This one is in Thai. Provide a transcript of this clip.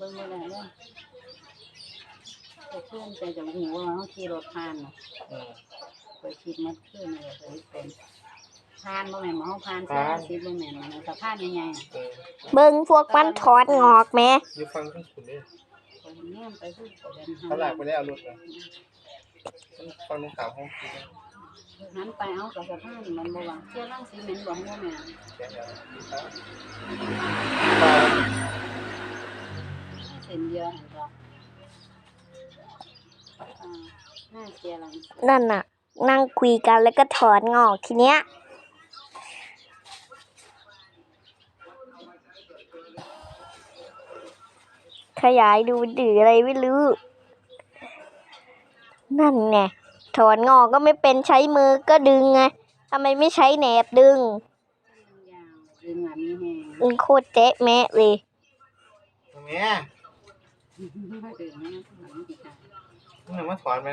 เบิ่งบ่ได้เลยไปขึ้นใจจะหูว่าเขาขี่รถผ่านน่ะอืมไปคิดมัดขึ้นเลยไปเป็นผ่านบ่แม่นบ่เฮาผ่านผ่านสิบ่แม่นมันสะพานใหญ่ๆน่ะเออเบิ่งพวกมันถอนงอกแหม่อยู่ฟังทั้งคุณเลยไปแนมไปพูดไปเดินเขาหลากไปได้เอารถเลยฟังตรงขาวห้องคุณหันไปเอากับสะพานมันบ่ว่าเชื่อรังสีเหม็นบ่บ่แม่นแค่นี้ดีค เส้นเดียวหั่นก็อ่าหน้าเสียรังสีนั่นน่ะ นั่งคุยกันแล้วก็ถอนงอกทีเนี้ย ขยายดูดืออะไรไม่รู้ นั่นไงถอนงอกก็ไม่เป็นใช้มือก็ดึงไงทำไมไม่ใช้แหนบดึงยาวดึงอะมีแฮงมึงโคตรเจ๊ะแมะเลย ตรงนี้ ดึงนะหันสิค่ะมึงเห็นว่าถอนไหม